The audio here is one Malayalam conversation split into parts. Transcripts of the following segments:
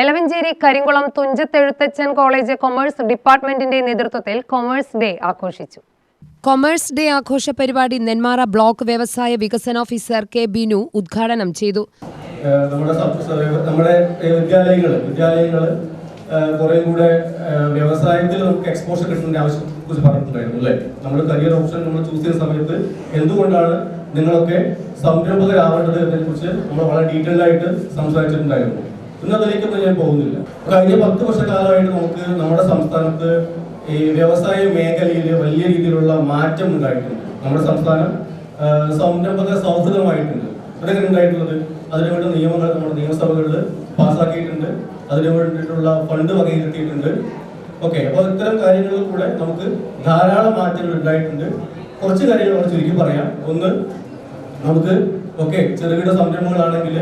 എലവഞ്ചേരി കരിങ്കുളം തുഞ്ചത്തെഴുത്തച്ഛൻ കോളേജ് കൊമേഴ്സ് ഡിപ്പാർട്ട്മെന്റിന്റെ നേതൃത്വത്തിൽ കൊമേഴ്സ് ഡേ ആഘോഷിച്ചു. കൊമേഴ്സ് ഡേ ആഘോഷ പരിപാടി നെന്മാറ ബ്ലോക്ക് വ്യവസായ വികസന ഓഫീസർ കെ ബിനു ഉദ്ഘാടനം ചെയ്തു. നമ്മുടെ നമ്മുടെ വിദ്യാലയങ്ങൾ വിദ്യാലയങ്ങൾ കുറേ കൂടെ വ്യവസായത്തിൽ നമുക്ക് എക്സ്പോഷർ കിട്ടുന്നതിന്റെ ആവശ്യം കുറിച്ച് പറഞ്ഞിട്ടുണ്ടായിരുന്നു അല്ലേ? നമ്മൾ കരിയർ ഓപ്ഷൻ നമ്മൾ ചൂസ് ചെയ്യുന്ന സമയത്ത് എന്തുകൊണ്ടാണ് നിങ്ങളൊക്കെ സംരംഭകരാവേണ്ടത് എന്നതിനെ കുറിച്ച് നമ്മൾ വളരെ ഡീറ്റെയിൽ ആയിട്ട് സംസാരിച്ചിട്ടുണ്ടായിരുന്നു. ഇന്ന് അതിലേക്കൊന്നും ഞാൻ പോകുന്നില്ല. കഴിഞ്ഞ പത്ത് വർഷക്കാലമായിട്ട് നമുക്ക് നമ്മുടെ സംസ്ഥാനത്ത് ഈ വ്യവസായ മേഖലയിൽ വലിയ രീതിയിലുള്ള മാറ്റം ഉണ്ടായിട്ടുണ്ട്. നമ്മുടെ സംസ്ഥാനം സംരംഭക സൗഹൃദമായിട്ടുണ്ട്. അതൊക്കെ ഉണ്ടായിട്ടുള്ളത് അതിനുവേണ്ട നിയമങ്ങൾ നമ്മുടെ നിയമസഭകളിൽ പാസ്സാക്കിയിട്ടുണ്ട്. അതിനു വേണ്ടിയിട്ടുള്ള ഫണ്ട് വകയിരുത്തിയിട്ടുണ്ട്. ഓക്കെ അപ്പോൾ ഇത്തരം കാര്യങ്ങളിൽ കൂടെ നമുക്ക് ധാരാളം മാറ്റങ്ങൾ ഉണ്ടായിട്ടുണ്ട്. കുറച്ച് കാര്യങ്ങൾ നമ്മൾ ചുരുക്കി പറയാം. ഒന്ന് നമുക്ക് ഓക്കെ ചെറുകിട സംരംഭങ്ങളാണെങ്കിൽ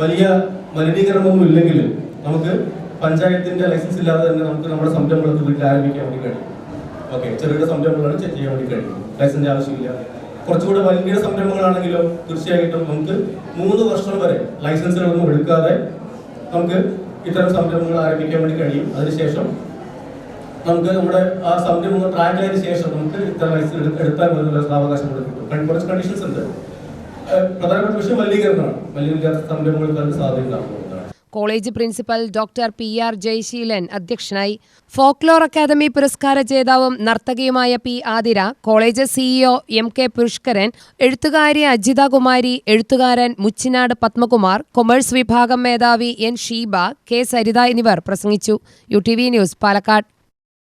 വലിയ മലിനീകരണമൊന്നും ഇല്ലെങ്കിലും നമുക്ക് പഞ്ചായത്തിന്റെ ലൈസൻസ് ഇല്ലാതെ തന്നെ നമുക്ക് നമ്മുടെ സംരംഭങ്ങൾ വീട്ടിൽ ആരംഭിക്കാൻ വേണ്ടി കഴിയും. ഓക്കെ ചെറുകിട സംരംഭങ്ങളാണ് ചെക്ക് ചെയ്യാൻ വേണ്ടി കഴിയും ലൈസൻസിന്റെ ആവശ്യമില്ല. കുറച്ചുകൂടെ വലിയ സംരംഭങ്ങളാണെങ്കിലോ തീർച്ചയായിട്ടും നമുക്ക് മൂന്ന് വർഷം വരെ ലൈസൻസുകളൊന്നും എടുക്കാതെ നമുക്ക് ഇത്തരം സംരംഭങ്ങൾ ആരംഭിക്കാൻ വേണ്ടി കഴിയും. അതിനുശേഷം നമുക്ക് നമ്മുടെ ആ സംരംഭങ്ങൾ ട്രാക്ക് ആയതിനു ശേഷം നമുക്ക് ഇത്തരം ലൈസൻസ് എടുക്കാൻ എടുത്താൽ അവകാശം കിട്ടും. കുറച്ച് കണ്ടീഷൻസ് ഉണ്ട്. College principal doctor P R Jayaseelan അധ്യക്ഷനായി. ഫോക്ലോർ അക്കാദമി പുരസ്കാര ജേതാവും നർത്തകിയുമായ P Athira college CEO M K Pushkaran എഴുത്തുകാരി അജിത കുമാരി എഴുത്തുകാരൻ മുച്ചിനാട് പത്മകുമാർ കൊമേഴ്സ് വിഭാഗം മേധാവി എൻ ഷീബ കെ സരിത എന്നിവർ പ്രസംഗിച്ചു. U T V news Palakkad.